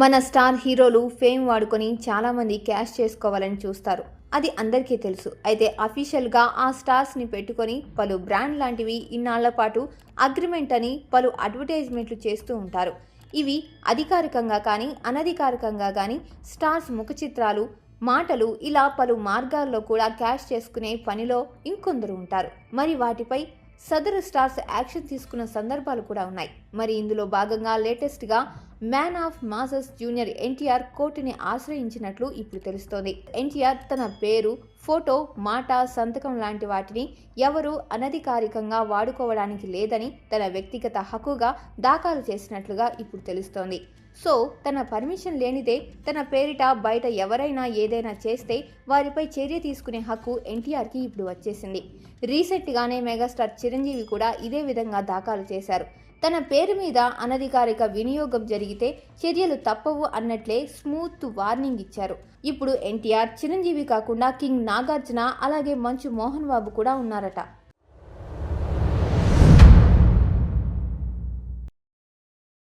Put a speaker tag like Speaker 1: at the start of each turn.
Speaker 1: మన స్టార్ హీరోలు ఫేమ్ వాడుకొని చాలామంది క్యాష్ చేసుకోవాలని చూస్తారు. అది అందరికీ తెలుసు. అయితే అఫీషియల్గా ఆ స్టార్స్ని పెట్టుకొని పలు బ్రాండ్ లాంటివి ఇన్నాళ్ళ పాటు అగ్రిమెంట్ అని పలు అడ్వర్టైజ్మెంట్లు చేస్తూ ఉంటారు. ఇవి అధికారికంగా కానీ అనధికారికంగా కానీ స్టార్స్ ముఖ చిత్రాలు మాటలు ఇలా పలు మార్గాల్లో కూడా క్యాష్ చేసుకునే పనిలో ఇంకొందరు ఉంటారు. మరి వాటిపై సదరు స్టార్స్ యాక్షన్ తీసుకున్న సందర్భాలు కూడా ఉన్నాయి. మరి ఇందులో భాగంగా లేటెస్ట్గా man of masses junior NTR కోర్టుని ఆశ్రయించినట్లు ఇప్పుడు తెలుస్తోంది. ఎన్టీఆర్ తన పేరు ఫోటో మాట సంతకం లాంటి వాటిని ఎవరూ అనధికారికంగా వాడుకోవడానికి లేదని తన వ్యక్తిగత హక్కుగా దాఖలు చేసినట్లుగా ఇప్పుడు తెలుస్తోంది. సో తన పర్మిషన్ లేనిదే తన పేరిట బయట ఎవరైనా ఏదైనా చేస్తే వారిపై చర్య తీసుకునే హక్కు ఎన్టీఆర్కి ఇప్పుడు వచ్చేసింది. రీసెంట్గానే మెగాస్టార్ చిరంజీవి కూడా ఇదే విధంగా దాఖలు చేశారు. తన పేరు మీద అనధికారిక వినియోగం జరిగితే చర్యలు తప్పవు అన్నట్లే స్మూత్ వార్నింగ్ ఇచ్చారు. ఇప్పుడు ఎన్టీఆర్ చిరంజీవి కాకుండా కింగ్ నాగార్జున అలాగే మంచు మోహన్ బాబు కూడా ఉన్నారట.